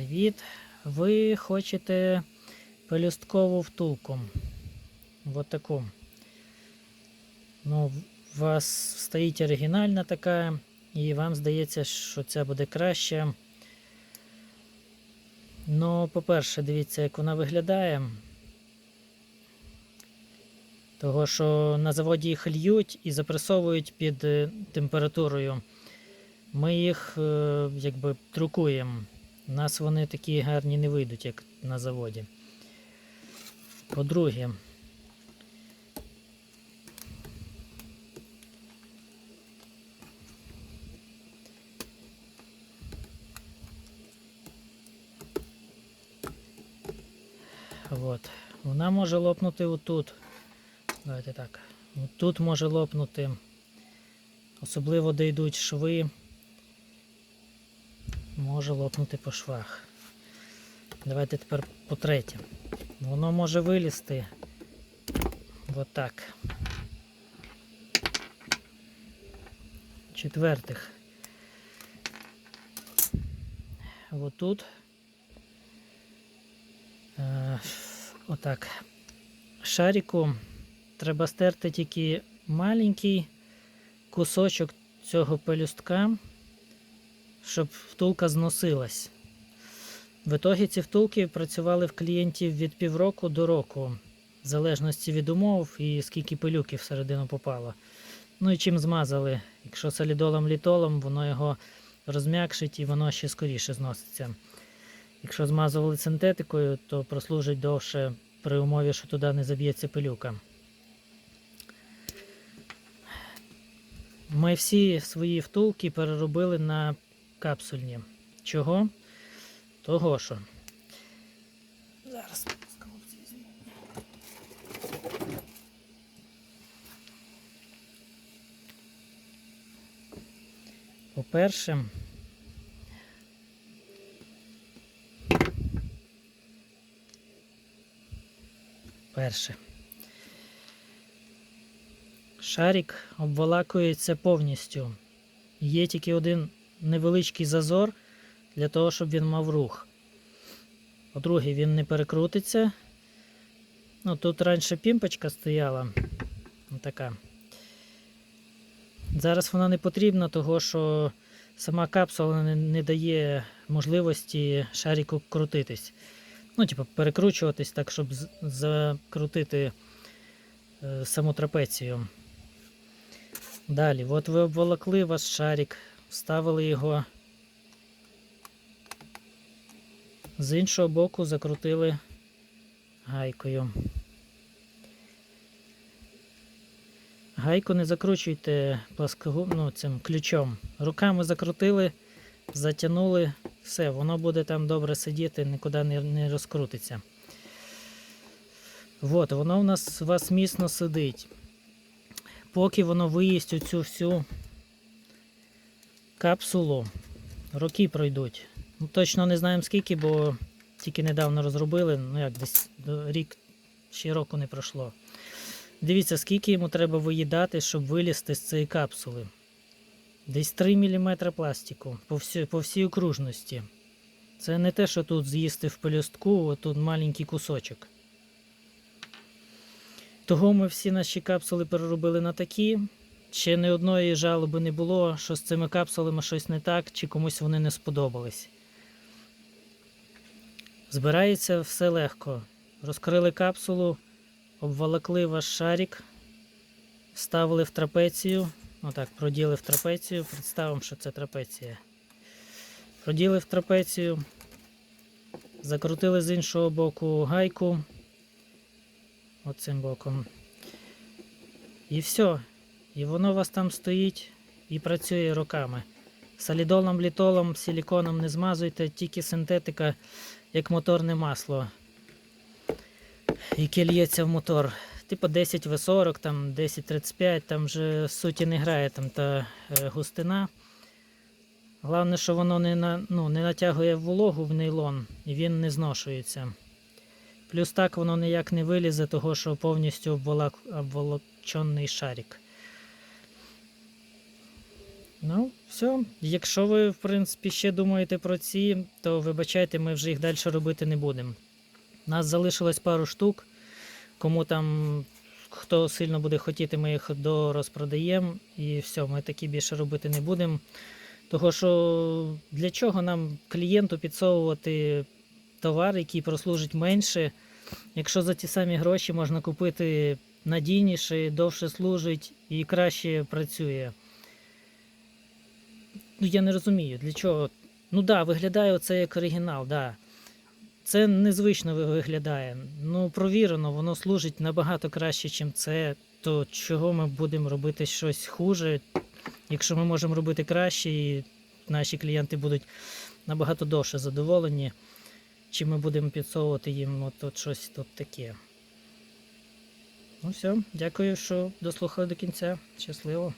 Привіт! Ви хочете пелюсткову втулку. Вот таку. Ну, у вас стоїть оригінальна така, і вам здається, що ця буде краще. Ну, по-перше, дивіться, як вона виглядає. Того, що на заводі їх льють і запресовують під е, температурою. Ми їх е, якби друкуємо. У нас вони такі гарні не вийдуть, як на заводі. По-друге, от. вона може лопнути отут. Давайте так. Тут може лопнути, особливо де йдуть шви може лопнути по швах. Давайте тепер по третє. Воно може вилізти отак. Четвертих. Отут. Е, отак. Шаріку треба стерти тільки маленький кусочок цього пелюстка щоб втулка зносилась. В ітогі ці втулки працювали в клієнтів від півроку до року, в залежності від умов і скільки пилюки всередину попало. Ну і чим змазали. Якщо солідолом літолом, воно його розм'якшить і воно ще скоріше зноситься. Якщо змазували синтетикою, то прослужить довше при умові, що туди не заб'ється пилюка. Ми всі свої втулки переробили на капсульні. Чого? Того що. Зараз. По-перше, перше. Шарик обволакується повністю. Є тільки один невеличкий зазор для того, щоб він мав рух. По-друге, він не перекрутиться. Ну, Тут раніше пімпочка стояла. така. Зараз вона не потрібна, того що сама капсула не, не дає можливості шаріку крутитись. Ну, типу, перекручуватись так, щоб закрутити е, саму трапецію. Далі, от ви обволокли ваш шарик вставили його. З іншого боку закрутили гайкою. Гайку не закручуйте ну, цим ключом. Руками закрутили, затягнули, все, воно буде там добре сидіти, нікуди не, не розкрутиться. От, воно у нас у вас міцно сидить. Поки воно виїсть оцю всю капсулу. Роки пройдуть. Ну, Точно не знаємо скільки, бо тільки недавно розробили, ну як десь рік ще року не пройшло. Дивіться, скільки йому треба виїдати, щоб вилізти з цієї капсули. Десь 3 мм пластику по всій, по всій окружності. Це не те, що тут з'їсти в пелюстку, а тут маленький кусочок. Того ми всі наші капсули переробили на такі. Ще не одної жалоби не було, що з цими капсулами щось не так, чи комусь вони не сподобались. Збирається все легко. Розкрили капсулу, обволокли ваш шарик, вставили в трапецію. Отак, проділи в трапецію, представимо, що це трапеція. Проділи в трапецію, закрутили з іншого боку гайку. Оцим боком. І все. І воно у вас там стоїть і працює роками. Солідолом, літолом, силіконом не змазуйте, тільки синтетика, як моторне масло, яке лється в мотор. Типу 10 В40, там 1035, там вже суті не грає там та е, густина. Головне, що воно не на, ну, не натягує вологу в нейлон і він не зношується. Плюс так воно ніяк не вилізе, того що повністю обволок, обволочений шарик. Ну, все. Якщо ви, в принципі, ще думаєте про ці, то вибачайте, ми вже їх далі робити не будемо. Нас залишилось пару штук. Кому там хто сильно буде хотіти, ми їх дорозпродаємо. І все, ми такі більше робити не будемо. Того що для чого нам клієнту підсовувати товар, який прослужить менше, якщо за ті самі гроші можна купити надійніше, довше служить і краще працює. Ну, я не розумію, для чого. Ну да, виглядає оце як оригінал, да. Це незвично виглядає. Ну, провірено, воно служить набагато краще, ніж це. То чого ми будемо робити щось хуже, якщо ми можемо робити краще, і наші клієнти будуть набагато довше задоволені, чи ми будемо підсовувати їм от, от щось тут таке. Ну все, дякую, що дослухали до кінця. Щасливо.